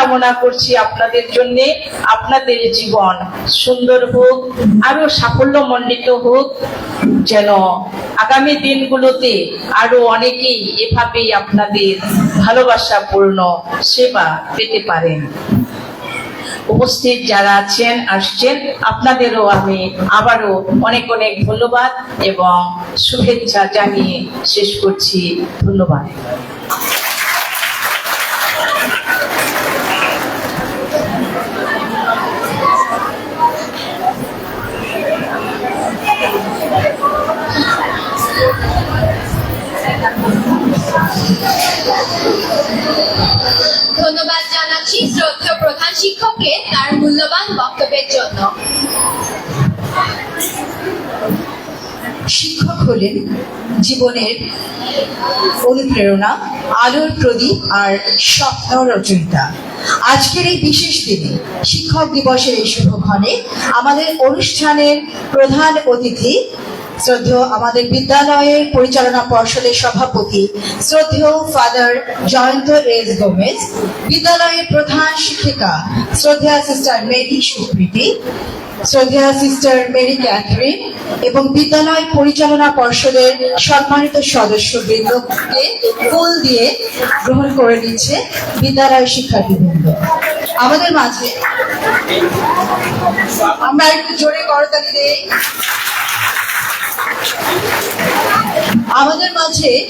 কামনা করছি আপনাদের জন্য, আপনাদের জীবন সুন্দর হোক আরও সাফল্য মণ্ডিত হোক, যেন আগামী দিনগুলোতে আরও অনেকেই এভাবেই আপনাদের ভালোবাসাপূর্ণ সেবা পেতে পারেন। উপস্থিত যারা আছেন, আসছেন, আপনাদেরও আমি আবারও অনেক অনেক ধন্যবাদ এবং শুভেচ্ছা জানিয়ে শেষ করছি। ধন্যবাদ। প্রধান শিক্ষককে তার মূল্যবান বক্তব্যের জন্য। শিক্ষক হলেন জীবনের অনুপ্রেরণা, আলোর প্রদীপ আর স্বপ্ন রচয়িতা। আজকের এই বিশেষ দিনে শিক্ষক দিবসের এই শুভক্ষণে আমাদের অনুষ্ঠানের প্রধান অতিথি শ্রদ্ধেয় আমাদের বিদ্যালয়ের পরিচালনা পর্ষদের সভাপতি, শ্রদ্ধেয় ফাদার জয়ন্ত এস গোমেজ, বিদ্যালয়ের প্রধান শিক্ষিকা, শ্রদ্ধেয়া সিস্টার মেরি সুপ্রীতি, শ্রদ্ধেয়া সিস্টার মেরি ক্যাথরিন এবং বিদ্যালয় পরিচালনা পর্ষদের সম্মানিত সদস্যবৃন্দকে ফুল দিয়ে গ্রহণ করে নিচ্ছে বিদ্যালয় শিক্ষার্থীবৃন্দ। আমাদের মাঝে আমরা একটু জোরে করতালি দেই। আমাদের মাঝে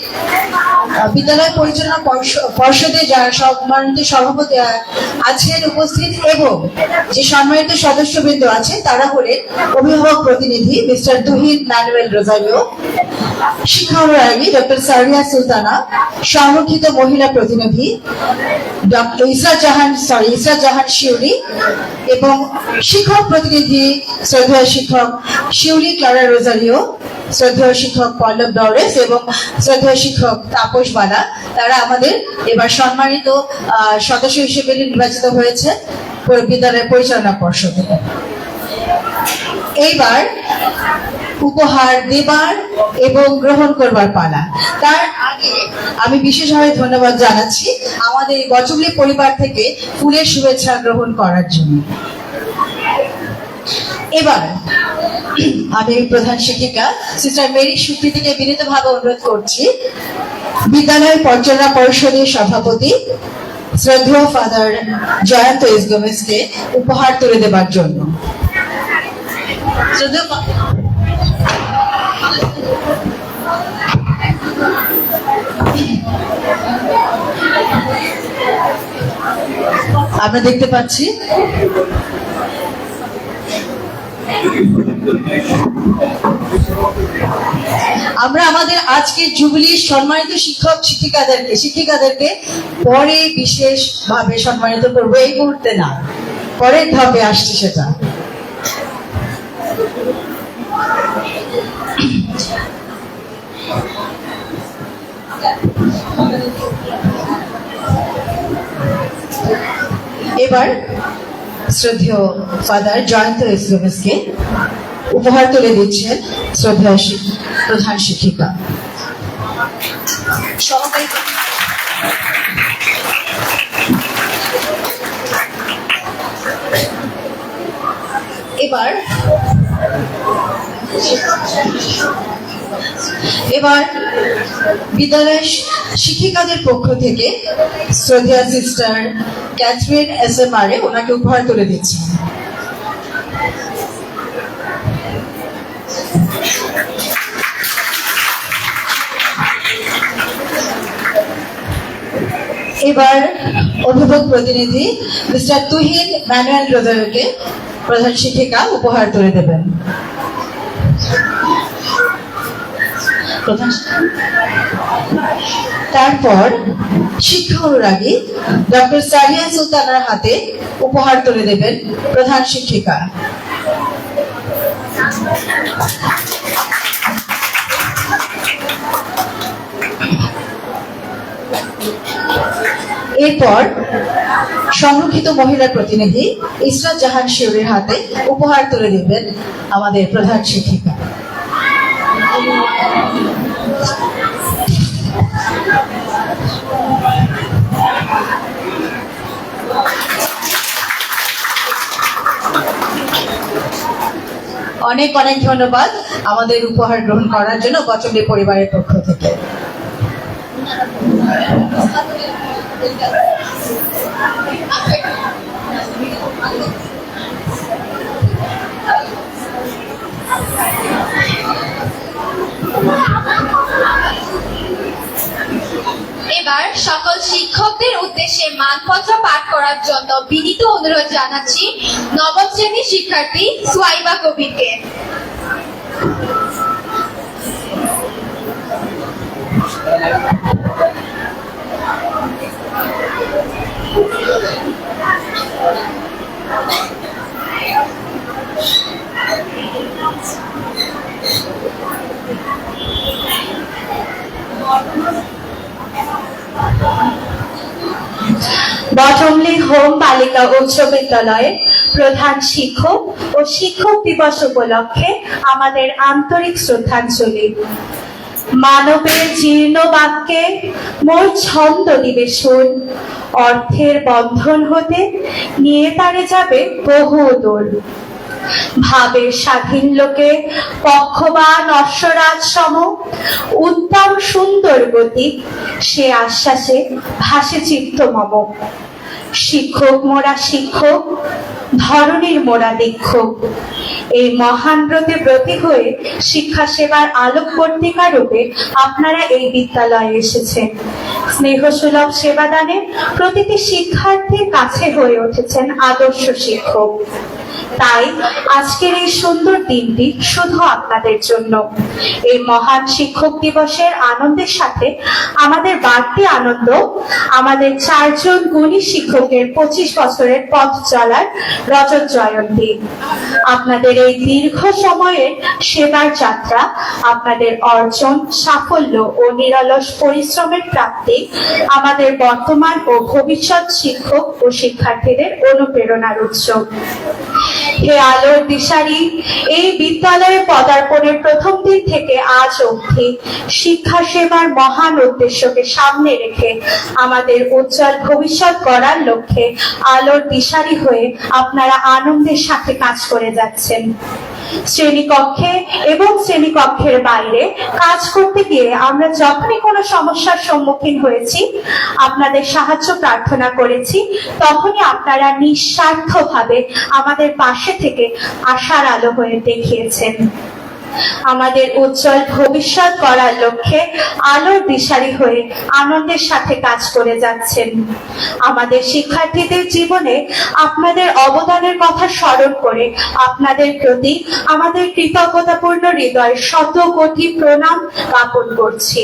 বিদ্যালয় পরিচালনা পর্ষ- পর্ষদে সম্মানিত সভাপতি আছেন, উপস্থিত, এবং যে সম্মানিত সদস্যবৃন্দ আছে, তারা হলেন অভিভাবক প্রতিনিধি মিস্টার তুহিন ম্যানুয়েল রোজারিও, শিক্ষানুরাগী ডক্টর সারিয়া সুলতানা, সংরক্ষিত মহিলা প্রতিনিধি ডক্টর ইসরা জাহান সরি ইসরা জাহান শিউরি এবং শিক্ষক প্রতিনিধি শ্রদ্ধা শিক্ষক শিউরি ক্লারা রোজারিও শ্রদ্ধেয় শিক্ষক পল্লব ডরেস এবং শ্রদ্ধেয় শিক্ষক তাপস বালা তারা আমাদের এবার সম্মানিত সদস্য হিসেবে নির্বাচিত হয়েছে বিদ্যালয় পরিচালনা পর্ষদে। এইবার উপহার দেবার এবং গ্রহণ করবার পালা। তার আগে আমি বিশেষভাবে ধন্যবাদ জানাচ্ছি আমাদের এই গজবলি পরিবার থেকে ফুলের শুভেচ্ছা গ্রহণ করার জন্য। এবার আমি প্রধান শিক্ষিকা সিস্টার মেরি সুপ্রীতিকে বিনীতভাবে অনুরোধ করছি। বিদ্যালয় পরিচালনা পরিষদের সভাপতি, শ্রদ্ধেয় ফাদার জয়ন্ত এস গোমেজকে উপহার তুলে দেবার জন্য। আমরা দেখতে পাচ্ছি আমরা আমাদের আজকে জুবিলির সম্মানিত শিক্ষক শিক্ষিকাদেরকে শিক্ষিকাদেরকে পরে বিশেষ ভাবে সম্মানিত করব। এই মুহূর্তে না, পরের ধাপে আসছে সেটা। এবার শ্রদ্ধেয় ফাদার জয়ন্ত ইসলামসকে উপহার তুলে দিচ্ছেন শ্রদ্ধেয় শিক- প্রধান শিক্ষিকা। এবার এবার বিদ্যালয়ের শিক্ষিকাদের পক্ষ থেকে শ্রদ্ধেয়া sister Catherine S M R ওনাকে উপহার তুলে দিচ্ছেন এবার অভিভাবক প্রতিনিধি মিস্টার তুহিন ম্যানুয়াল রোজারকে প্রধান শিক্ষিকা উপহার তুলে দেবেন। তারপর শিক্ষা অনুরাগী ডক্টর সারিয়া সুলতানার হাতে উপহার তুলে দেবেন প্রধান শিক্ষিকা। এরপর সংরক্ষিত মহিলা প্রতিনিধি ইসরাত জাহান শিউরের হাতে উপহার তুলে দেবেন আমাদের প্রধান শিক্ষিকা। অনেক অনেক ধন্যবাদ আমাদের উপহার গ্রহণ করার জন্য বচনের পরিবারের পক্ষ থেকে Wow. এবার সকল শিক্ষকদের উদ্দেশ্যে মানপত্র পাঠ করার জন্য বিনীত অনুরোধ জানাচ্ছি নবম শ্রেণির শিক্ষার্থী সোয়াইবা কবিরকে। বটমলি হোম উচ্চ বিদ্যালয়ের প্রধান শিক্ষক ও শিক্ষক দিবস উপলক্ষে আমাদের আন্তরিক শ্রদ্ধাঞ্জলি। মানবের জীর্ণ বাক্যে মোর ছন্দ দিবে শুন অর্থের বন্ধন হতে নিয়ে তারে যাবে বহু দূর। ভাবের স্বাধীন লোকে পক্ষবান অশ্বরাজ সম, উত্তম সুন্দর গতি, সে আশ্বাসে ভাসে চিত্ত মম। শিক্ষক মোরা শিক্ষক ধরনের মোরা দীক্ষক এই মহান ব্রতে ব্রতী হয়ে শিক্ষা সেবার আলোক পত্রিকা রূপে আপনারা এই বিদ্যালয়ে এসেছেন। স্নেহ সুলভ সেবাদানে প্রতিটি শিক্ষার্থীর কাছে হয়ে উঠেছেন আদর্শ শিক্ষক। তাই আজকের এই সুন্দর দিনটি শুধু আপনাদের জন্য। এই মহান শিক্ষক দিবসের আনন্দের সাথে আমাদের বাড়তি আনন্দ, আমাদের চারজন গুণী শিক্ষকের পঁচিশ বছরের পথ চলার রজত জয়ন্তী। আপনাদের এই দীর্ঘ সময়ের সেবার যাত্রা, আপনাদের অর্জন, সাফল্য ও নিরলস পরিশ্রমের প্রাপ্তি আমাদের বর্তমান ও ভবিষ্যৎ শিক্ষক ও শিক্ষার্থীদের অনুপ্রেরণার উৎস। হে আলোর দিশারি, এই বিদ্যালয়ে পদার্পণের প্রথম দিন থেকে আজ অবধি শিক্ষা সেবার মহান উদ্দেশ্যকে সামনে রেখে আমাদের উজ্জ্বল ভবিষ্যৎ গড়ার লক্ষ্যে আলোর দিশারি হয়ে আপনারা আনন্দের সাথে কাজ করে যাচ্ছেন। শ্রেণীকক্ষে এবং শ্রেণীকক্ষের বাইরে কাজ করতে গিয়ে আমরা যখনই কোনো সমস্যার সম্মুখীন হয়েছি, আপনাদের সাহায্য প্রার্থনা করেছি, তখনই আপনারা নিঃস্বার্থভাবে আমাদের পাশে থেকে আশার আলো হয়ে দেখিয়েছেন। আমাদের উজ্জ্বল ভবিষ্যৎ করার লক্ষ্যে আলোর দিশারি হয়ে আনন্দের সাথে কাজ করে যাচ্ছেন। আমাদের শিক্ষার্থীদের জীবনে আপনাদের অবদানের কথা স্মরণ করে আপনাদের প্রতি আমাদের কৃতজ্ঞতাপূর্ণ হৃদয় শত কোটি প্রণাম জ্ঞাপন করছি।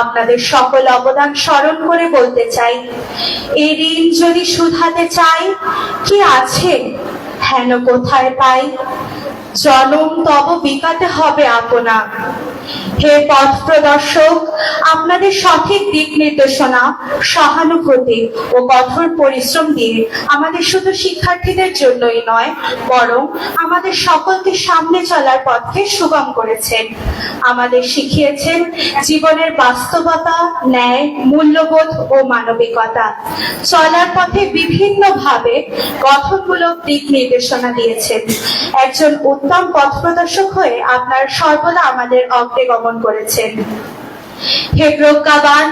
আপনাদের সকল অবদান স্মরণ করে বলতে চাই এই ঋণ যদি শুধাতে চাই, কি আছে? হেন কোথায় পাই? জনম তব বিকাতে হবে আপনা। হে পথ প্রদর্শক, আপনাদের সঠিক দিক নির্দেশনা, সহানুভূতি ও কঠোর পরিশ্রম দিয়ে আমাদের শুধু শিক্ষার্থীদের জন্যই নয়, বরং আমাদের সকলকে সামনে চলার পথকে সুগম করেছেন। আমাদের শিখিয়েছেন জীবনের বাস্তবতা, ন্যায়, মূল্যবোধ ও মানবিকতা। চলার পথে বিভিন্ন ভাবে গঠনমূলক দিক নির্দেশনা দিয়েছেন। একজন উত্তম পথ প্রদর্শক হয়ে আপনার সর্বদা আমাদের অগ্রে গমন করেছেন। হে প্রজ্ঞাবান,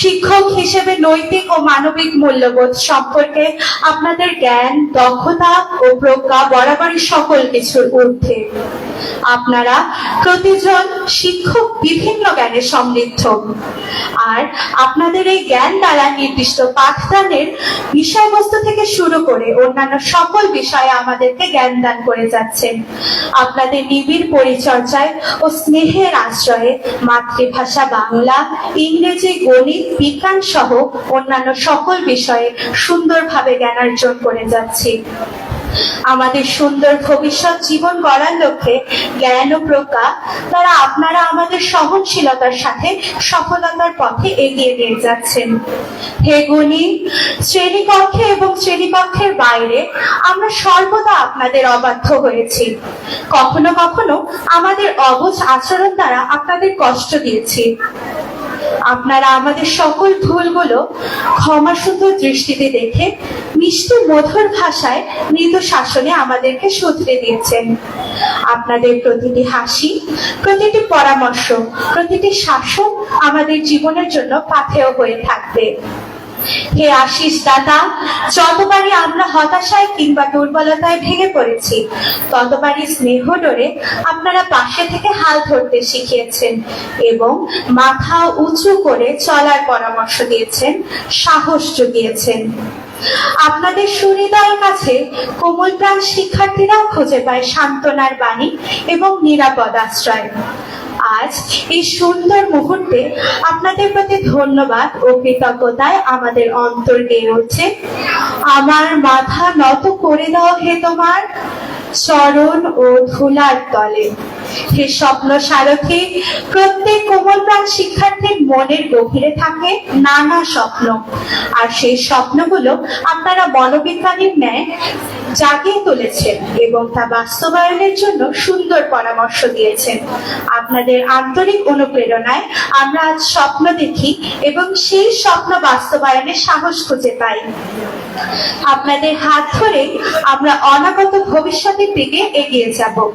শিক্ষক হিসেবে নৈতিক ও মানবিক মূল্যবোধ সম্পর্কে আপনাদের জ্ঞান, দক্ষতা ও প্রজ্ঞা বরাবরই সকল কিছুর ঊর্ধ্বে। আপনারা প্রতিজন শিক্ষক বিভিন্ন জ্ঞানে সমৃদ্ধ। আর আপনাদের এই জ্ঞান দ্বারা নির্দিষ্ট পাঠদানের বিষয়বস্তু থেকে শুরু করে অন্যান্য সকল বিষয়ে আমাদেরকে জ্ঞান দান করে যাচ্ছেন। আপনাদের নিবিড় পরিচর্যায় ও স্নেহের আশ্রয়ে মাতৃভাষা বাংলা ইংরেজি গণিত বিজ্ঞান সহ অন্যান্য সকল বিষয়ে সুন্দরভাবে জ্ঞানার্জন করে যাচ্ছি। আমাদের সুন্দর ভবিষ্যৎ জীবন গড়ার লক্ষ্যে জ্ঞান ও প্রজ্ঞা তারা আপনারা আমাদের সহনশীলতার সাথে সফলতার পথে এগিয়ে নিয়ে যাচ্ছেন। হে গুণী, শ্রেণীকক্ষে এবং শ্রেণীকক্ষের বাইরে আমরা সর্বদা আপনাদের অবাধ্য হয়েছি। কখনো কখনো আমাদের অবুঝ আচরণ দ্বারা আপনাদের কষ্ট দিয়েছি। আপনারা আমাদের সকল ভুলগুলো ক্ষমাসুন্দর দৃষ্টিতে দেখে মিষ্টি মধুর ভাষায় মৃত শাসনে আমাদেরকে শুধরে দিয়েছেন আপনাদের প্রতিটি হাসি, প্রতিটি পরামর্শ, প্রতিটি শাসন আমাদের জীবনের জন্য পাথেয় হয়ে থাকবে। হে আশিস দাতা, যতবারই আমরা হতাশায় কিংবা দুর্বলতায় ভেঙে পড়েছি, ততবারই স্নেহ ডোরে আপনারা পাশে থেকে হাল ধরতে শিখিয়েছেন এবং মাথা উঁচু করে চলার পরামর্শ দিয়েছেন, সাহস জুগিয়েছেন। আপনাদের সুহৃদয়ের কাছে কোমল প্রাণ শিক্ষার্থীরাও খুঁজে পায় সান্ত্বনার বাণী এবং নিরাপদ আশ্রয়। আজ এই সুন্দর মুহূর্তে আপনাদের প্রতি ধন্যবাদ ও কৃতজ্ঞতায় আমাদের অন্তর গেয়ে উঠছে। আমার মাথা নত করে দাও হে তোমার চরণ ও ধুলার তলে। হে স্বপ্ন সারথী, প্রত্যেক কোমল প্রাণ শিক্ষার্থীর মনের গভীরে থাকে নানা স্বপ্ন। আর সেই স্বপ্নগুলো আপনারা মনোবিজ্ঞানীর ন্যায় জাগিয়ে তুলেছেন এবং তা বাস্তবায়নের জন্য সুন্দর পরামর্শ দিয়েছেন। আপনাদের আন্তরিক অনুপ্রেরণায় আমরা আজ স্বপ্ন দেখি এবং সেই স্বপ্ন বাস্তবায়নের সাহস খুঁজে পাই। আপনাদের হাত ধরে আমরা অনাগত ভবিষ্যতের দিকে এগিয়ে যাব।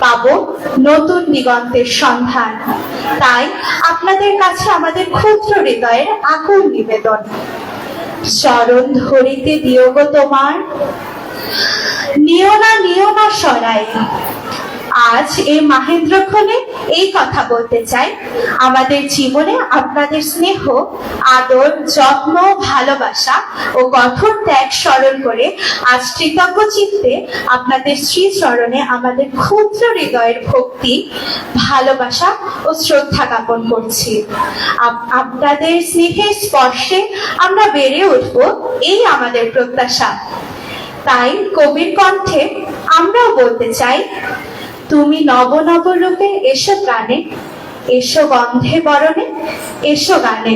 পাব নতুন দিগন্তের সন্ধান। তাই আপনাদের কাছে আমাদের ক্ষুদ্র হৃদয়ের আকুল নিবেদন। চরণ ধরিতে দিও গো তোমার। নিও না নিও না সরাই। আজ এই মাহেন্দ্রক্ষণে এই কথা বলতে চাই। আমাদের জীবনে আপনাদের স্নেহ, আদর, যত্ন, ভালোবাসা ও কঠোর ত্যাগ স্মরণ করে আজ কৃতজ্ঞ চিত্তে আপনাদের শ্রী চরণে আমাদের ক্ষুদ্র হৃদয়ের ভক্তি, ভালোবাসা ও শ্রদ্ধা জ্ঞাপন করছি। আপনাদের স্নেহের স্পর্শে আমরা বেড়ে উঠব, এই আমাদের প্রত্যাশা। তাই কবির কণ্ঠে আমরাও বলতে চাই, তুমি নব নব রূপে এসো প্রাণে, এসো গন্ধে বরণে, এসো গানে।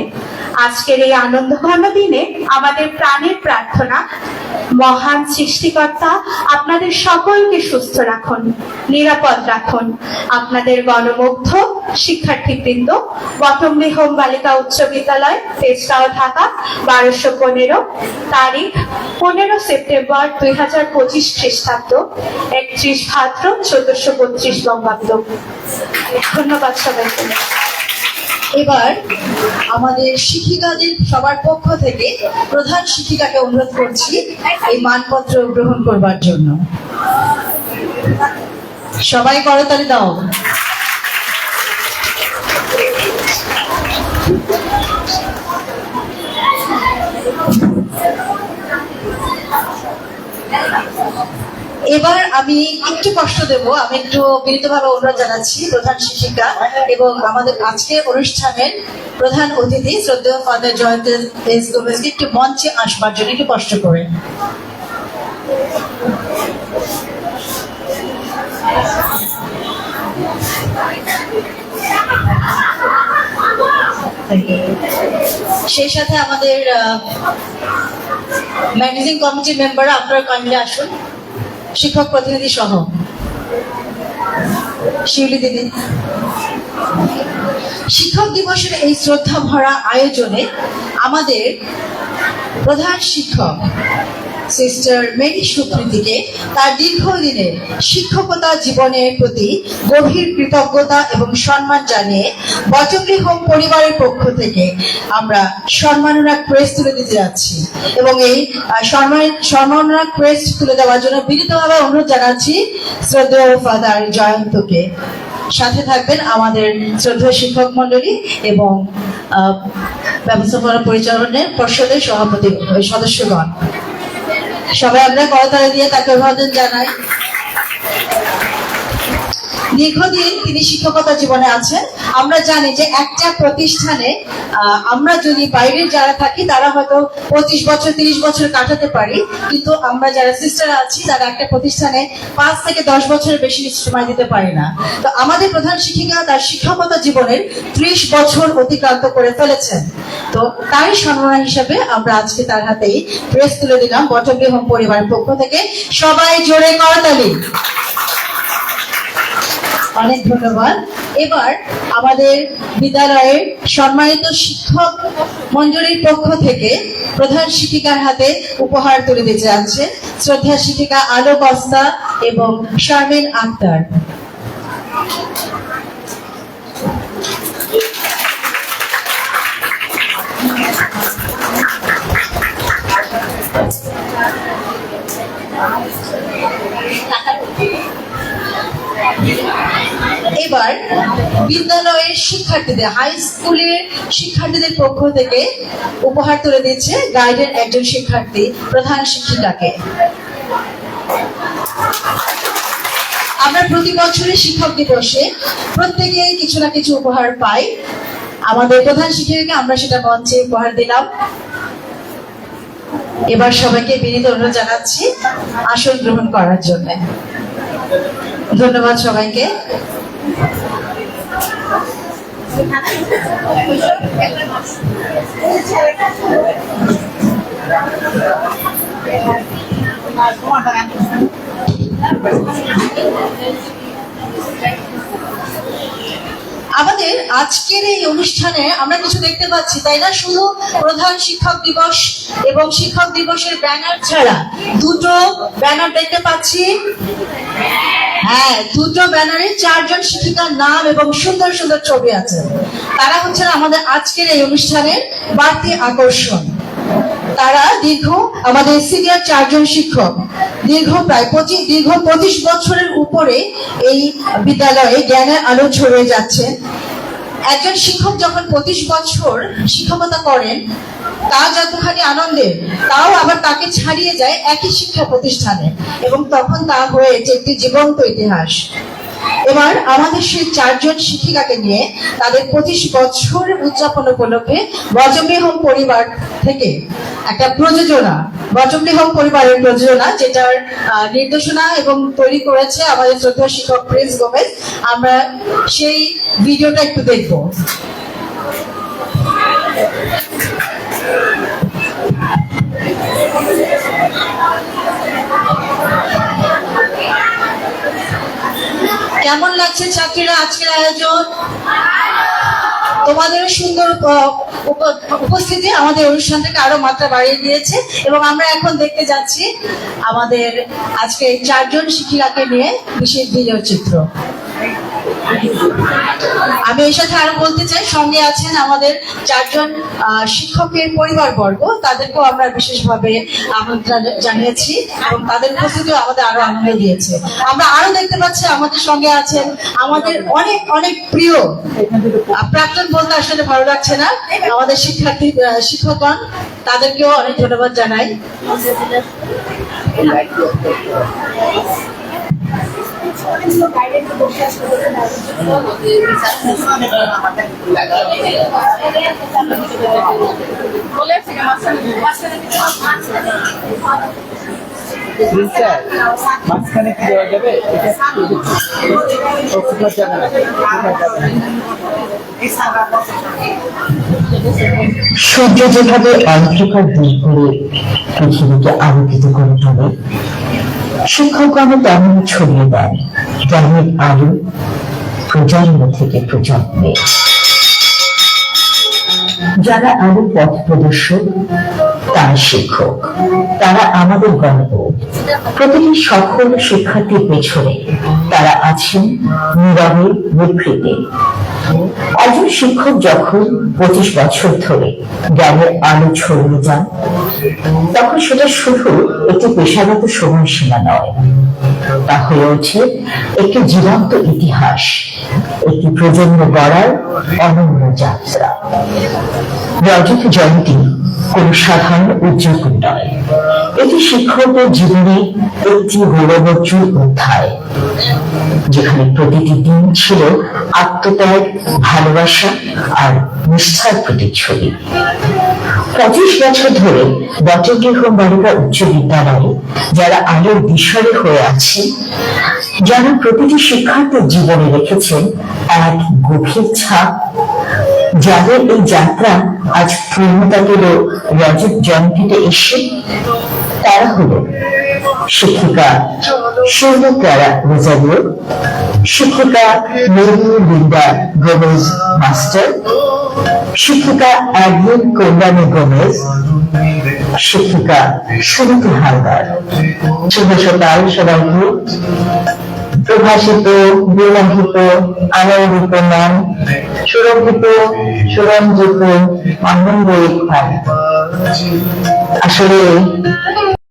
আজকের এই আনন্দঘন দিনে আমাদের প্রাণের প্রার্থনা, মহান সৃষ্টিকর্তা, আপনাদের সকলকে সুস্থ রাখুন, নিরাপদ রাখুন। আপনাদের গণমুগ্ধ শিক্ষার্থীবৃন্দ বটমলি হোম বালিকা উচ্চ বিদ্যালয়, তেজগাঁও, ঢাকা, বারোশো পনেরো তারিখ পনেরো সেপ্টেম্বর দুই হাজার পঁচিশ খ্রিস্টাব্দ, একত্রিশ ভাদ্র চোদ্দশো বত্রিশ বঙ্গাব্দ ধন্যবাদ সবাইকে। এবার আমাদের শিক্ষিকাদের সবার পক্ষ থেকে প্রধান শিক্ষিকাকে অনুরোধ করছি এই মানপত্র গ্রহণ করবার জন্য। সবাই করতালি দাও। এবার আমি একটু কষ্ট দেব, আমি একটু বিনীতভাবে অনুরোধ জানাচ্ছি প্রধান শিক্ষিকা এবং আমাদের আজকের অনুষ্ঠানের প্রধান অতিথি, শ্রদ্ধেয় ফাদার জয়ন্ত একটু মঞ্চে আসবার জন্য একটু কষ্ট করে সেই সাথে আমাদের ম্যানেজিং কমিটির মেম্বার আপনারা কাইন্ডলি আসুন। শিক্ষক প্রতিনিধি সহ। শিউলি দিদি। শিক্ষক দিবসের এই শ্রদ্ধা ভরা আয়োজনে আমাদের প্রধান শিক্ষক সিস্টার মেরি সুপ্রীতিকে তার দীর্ঘদিনের শিক্ষকতা জীবনের প্রতি গভীর কৃতজ্ঞতা এবং সম্মান জানিয়ে বচমরি হোম পরিবারের পক্ষ থেকে আমরা সম্মাননা ক্রেস্ট তুলে দিতে যাচ্ছি এবং এই সম্মাননা ক্রেস্ট তুলে দেওয়ার জন্য বিনীতভাবে অনুরোধ জানাচ্ছি শ্রদ্ধেয় ফাদার জয়ন্তকে। সাথে থাকবেন আমাদের শ্রদ্ধেয় শিক্ষক মন্ডলী এবং ব্যবস্থাপনা পরিচালনের পর্ষদের সভাপতি, সদস্যগণ। সবাই আমরা করতালি দিয়ে তাকে অভিবাদন জানাই। দীর্ঘদিন তিনি শিক্ষকতা জীবনে আছেন। আমরা জানি যে একটা প্রতিষ্ঠানে আমরা যদি বাইরের যারা থাকি, তারা হয়তো পঁচিশ বছর, তিরিশ বছর কাটাতে পারি। কিন্তু আমরা যারা সিস্টার আছি, তারা একটা প্রতিষ্ঠানে পাঁচ থেকে দশ বছরের বেশি সময় দিতে পারি না। তো আমাদের প্রধান শিক্ষিকা তার শিক্ষকতা জীবনের ত্রিশ বছর অতিক্রান্ত করে ফেলেছেন। তো তারই সম্মাননা হিসাবে আমরা আজকে তার হাতেই প্রেস তুলে দিলাম বটগ্রী হোম পরিবারের পক্ষ থেকে। সবাই জোরে করতালি। অনেক ধন্যবাদ। এবার আমাদের বিদ্যালয়ের সম্মানিত শিক্ষক মঞ্জুরির পক্ষ থেকে প্রধান শিক্ষিকার হাতে উপহার তুলে দিতে যাচ্ছে শ্রদ্ধা শিক্ষিকা আলো কস্তা এবং শারমিন আক্তার। এবার বিদ্যালয়ের শিক্ষার্থীদের হাই স্কুলের শিক্ষার্থীদের পক্ষ থেকে উপহার তুলে দিচ্ছে গাইডের একজন শিক্ষার্থী, প্রধান শিক্ষিকাকে। আমরা প্রতি বছরের শিক্ষক দিবসে প্রত্যেকে কিছু না কিছু উপহার পাই। আমাদের প্রধান শিক্ষিকাকে আমরা সেটা মঞ্চে উপহার দিলাম। এবার সবাইকে বিনীত অনুরোধ জানাচ্ছি আসন গ্রহণ করার জন্য। ধন্যবাদ সবাইকে। আমাদের আজকের এই অনুষ্ঠানে আমরা কিছু দেখতে পাচ্ছি, তাই না? শুধু প্রধান শিক্ষক দিবস এবং শিক্ষক দিবসের ব্যানার ছাড়া দুটো ব্যানার দেখতে পাচ্ছি। হ্যাঁ দুটো ব্যানারে চারজন শিক্ষিকার নাম এবং সুন্দর সুন্দর ছবি আছে। তারা হচ্ছেন আমাদের আজকের এই অনুষ্ঠানের বাড়তি আকর্ষণ। তারা দীর্ঘ আমাদের সিনিয়র চারজন শিক্ষক। দীর্ঘ প্রায় পঁচিশ দীর্ঘ পঁচিশ বছরের উপরে এই বিদ্যালয়ে জ্ঞানের আলো ছড়িয়ে যাচ্ছে। একজন শিক্ষক যখন পঁচিশ বছর শিক্ষকতা করেন তা যতখানি আনন্দের তাও আবার তাকে ছাড়িয়ে যায় একই শিক্ষা প্রতিষ্ঠানে। এবং তখন তা হয়েছে একটি জীবন্ত ইতিহাস। এবার আমাদের সেই চারজন শিক্ষিকাকে নিয়ে তাদের পঁচিশ বছর উদযাপন উপলক্ষে বজমী হোম পরিবার থেকে একটা প্রযোজনা বজমী হোম পরিবারের প্রযোজনা, যেটার নির্দেশনা এবং তৈরি করেছে আমাদের শ্রদ্ধা শিক্ষক প্রিন্স গোমেজ। আমরা সেই ভিডিওটা একটু দেখব। কেমন লাগছে ছাত্রীরা আজকের আয়োজন? তোমাদের সুন্দর উপ- উপ- উপস্থিতি আমাদের অনুষ্ঠানটাকে আরও মাত্রা বাড়িয়ে দিয়েছে এবং আমরা এখন দেখতে যাচ্ছি আমাদের আজকে চারজন শিক্ষিকাকে নিয়ে বিশেষ ভিডিও চিত্র। আমি এর সাথে আরও বলতে চাই, সঙ্গে আছেন আমাদের চারজন শিক্ষকের পরিবার বর্গ তাদেরকেও আমরা বিশেষভাবে আমন্ত্রণ জানিয়েছি এবং তাদের উপস্থিতিও আমাদের আরও আনন্দ দিয়েছে। আমরা আরও দেখতে পাচ্ছি আমাদের সঙ্গে আছেন আমাদের অনেক অনেক প্রিয় প্রাক্তন বলতে আসলে ভালো লাগছে না, আমাদের শিক্ষার্থী শিক্ষকগণ, তাদেরকেও অনেক ধন্যবাদ জানাই। মাঝখানে কি দেওয়া যাবে। সূর্য যেভাবে অন্ধকার দূর করে পৃথিবীকে আলোকিত করে তোলে শিক্ষকগণ তেমন ছড়িয়ে দেন জ্ঞানের আলো প্রজন্ম থেকে প্রজন্মে। যারা আলো পথ প্রদর্শক, তারা শিক্ষক, তারা আমাদের গর্ব। প্রতিটি সফল শিক্ষার্থীর পেছনে তারা আছেন নীরবে বিকৃতি। একজন শিক্ষক যখন পঁচিশ বছর ধরে জ্ঞানের আলো ছড়িয়ে যান তখন সেটা শুধু একটি পেশাগত সময়সীমা নয়। তা হয়ে ওঠে একটি জীবন্ত ইতিহাস, একটি প্রজন্ম গড়ার অনন্য যাত্রা। রজত জয়ন্তী কোন সাধারণ উদযাপন নয়। এটি শিক্ষকদের জীবনে একটি গৌরবোজ্জ্বল অধ্যায়, যেখানে প্রতিটি দিন ছিল আত্মত্যাগ, ভালোবাসা আর নিষ্ঠার প্রতিচ্ছবি। পঁচিশ বছর ধরে বটগৃহ বালিকা উচ্চ বিদ্যালয়ে, যারা আলোর বিষয়ে হয়ে আছেন যারা প্রতিটি শিক্ষার্থীর জীবনে রেখেছেন এক গভীর ছাপ, যাদের এই যাত্রা আজ পূর্ণতা পেল রজত জয়ন্তীতে এসে তারা হলো শিক্ষিকা সৌমিকারা রোজারিও, শিক্ষিকা মেরি লিন্ডা গোমেজ মাস্টার শিক্ষিকা অ্যাডমিন কল্যাণী গোমেজ, শিক্ষিকা সুনীতি হালদার। শুভ সকাল সবাইকে প্রভাষিত বিলম্বিত আনন্দিত নাম সুরক্ষিত সুরঞ্জিত, আনন্দ আসলে